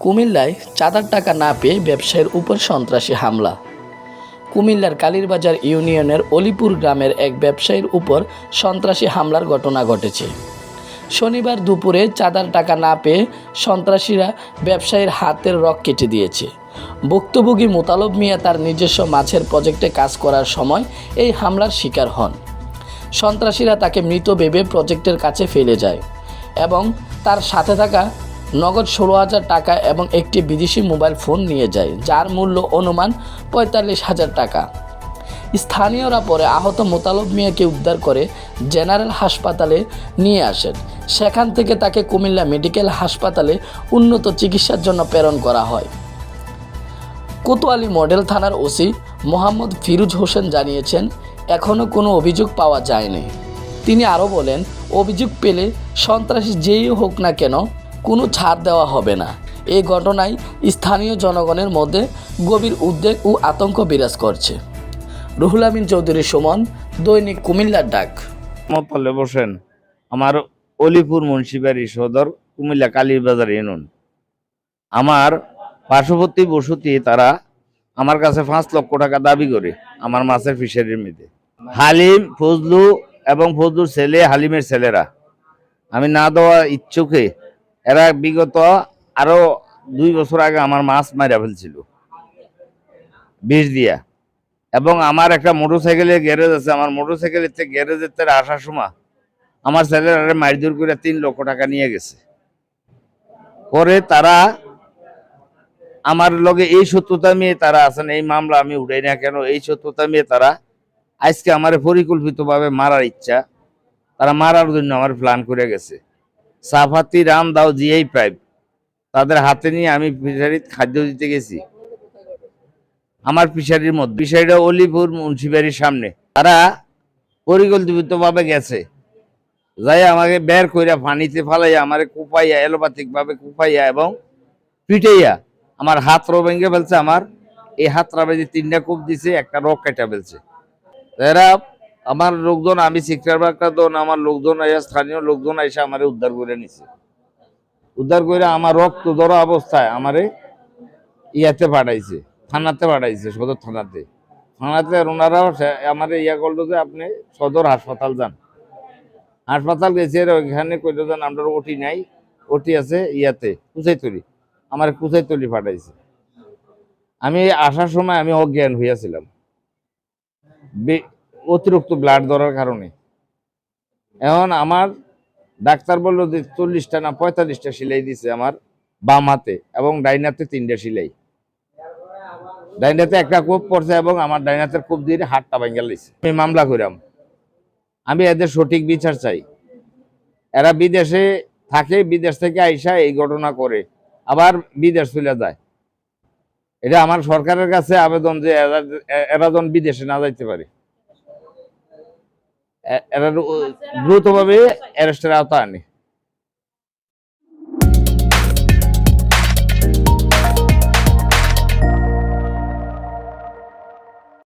কুমিল্লায় চাঁদার টাকা না পেয়ে ব্যবসায়ীর উপর সন্ত্রাসী হামলা। কুমিল্লার কালীরবাজার ইউনিয়নের অলিপুর গ্রামের এক ব্যবসায়ীর উপর সন্ত্রাসী হামলার ঘটনা ঘটেছে। শনিবার দুপুরে চাঁদার টাকা না পেয়ে সন্ত্রাসীরা ব্যবসায়ীর হাতের রক কেটে দিয়েছে। ভুক্তভোগী মোতালব মিয়া তার নিজস্ব মাছের প্রজেক্টে কাজ করার সময় এই হামলার শিকার হন। সন্ত্রাসীরা তাকে মৃত ভেবে প্রজেক্টের কাছে ফেলে যায় এবং তার সাথে থাকা নগদ ষোলো হাজার টাকা এবং একটি বিদেশি মোবাইল ফোন নিয়ে যায়, যার মূল্য অনুমান পঁয়তাল্লিশ হাজার টাকা। স্থানীয়রা পরে আহত মোতালব মিয়াকে উদ্ধার করে জেনারেল হাসপাতালে নিয়ে আসেন। সেখান থেকে তাকে কুমিল্লা মেডিকেল হাসপাতালে উন্নত চিকিৎসার জন্য প্রেরণ করা হয়। কোতোয়ালি মডেল থানার ওসি মোহাম্মদ ফিরুজ হোসেন জানিয়েছেন এখনও কোনো অভিযোগ পাওয়া যায়নি। তিনি আরও বলেন, অভিযোগ পেলে সন্ত্রাসী যেই হোক না কেন কোনো ছাড় দেওয়া হবে না। এই ঘটনায় স্থানীয় জনগণের মধ্যে গভীর উদ্বেগ ও আতঙ্ক বিরাজ করছে। রুহুল আমিন চৌধুরী, সুমন, দৈনিক কুমিল্লার ডাক। মতলে বসেন আমার অলিপুর মুন্সিবাড়ি সদর কুমিল্লা কালীবাজার ইউনিয়ন। আমার পার্শ্ববর্তী বসতি তারা আমার কাছে পাঁচ লক্ষ টাকা দাবি করে আমার মাছের ফিশারির মধ্যে হালিম, ফজলু এবং ফজলুর ছেলে, হালিমের ছেলেরা। আমি না দেওয়া ইচ্ছুকে এরা বিগত আরও দুই বছর আগে আমার মাছ মারা ফেলছিল। বিষ দিয়া। এবং আমার একটা মোটরসাইকেলের গ্যারেজ আছে, আমার মোটরসাইকেলের থেকে গ্যারেজের থেকে আসার সময় আমার ছেলেরা মারধর করে তিন লক্ষ টাকা নিয়ে গেছে। পরে তারা আমার লগে এই সত্যতা নিয়ে তারা আছেন, এই মামলা আমি উঠাই না কেন, এই সত্যতা নিয়ে তারা আজকে আমার পরিকল্পিতভাবে মারার ইচ্ছা, তারা মারার জন্য আমার প্ল্যান করে গেছে। সাফাতি রাম দাও জিআই পাইপ তাদের হাতে নিয়ে আমি ফিশারিত খাদ্য দিতে গেছি। আমার ফিশারির মধ্যে, ফিশারিটা অলিপুর মুন্সিবাড়ির সামনে। তারা পরিকল্পিত ভাবে গেছে। যাই আমাকে বের কইরা পানিতে ফালাইয়া আমার কুপাইয়া এলোপাথিক ভাবে কুপাইয়া এবং পিটাইয়া আমার হাত রো ভেঙে ফেলছে আমার। এই হাত রাবে তিনটা কূপ দিছে, একটা রক কেটে ফেলছে। এরা আমার লোকজন, আমি শিক্ষার বার্তা দন, আমার লোকজন আইয়া, স্থানীয় লোকজন এসে আমারে উদ্ধার করে নিছে। উদ্ধার করে আমার রক্ত ধরা অবস্থায় আমারে ইয়াতে পাঠাইছে, থানাতে পাঠাইছে, সদর থানাতে। থানাতে ওনারাও আমারে ইয়া করল যে আপনি সদর হাসপাতাল যান। হাসপাতাল গেছে ওইখানে কইলো যে আমরা ওটি নাই ওটি আছে ইয়াতে, কুচাইতলি। আমার কুচাইতলি পাঠাইছে। আমি আসার সময় আমি অজ্ঞান হইয়াছিলাম। অতিরিক্ত ব্লাড ধরার কারণে। এখন আমার ডাক্তার বলল যে চল্লিশটা না পঁয়তাল্লিশটা সিলাই দিছে আমার বাম হাতে এবং ডাইনাতে তিনটা সিলাই। ডাইনাতে একটা কোপ পড়ছে এবং আমার ডাইনাতের কোপ দিয়ে হাতটা ভাঙ্গা লাইছে। আমি মামলা করিলাম আমি এদের সঠিক বিচার চাই। এরা বিদেশে থাকে, বিদেশ থেকে আইসা এই ঘটনা করে, আবার বিদেশ চলে যায়। এটা আমার সরকারের কাছে আবেদন যে এরা এরা যেন বিদেশে না যাইতে পারে। এরা দ্রুতভাবে অ্যারেস্টের আওতা আনে।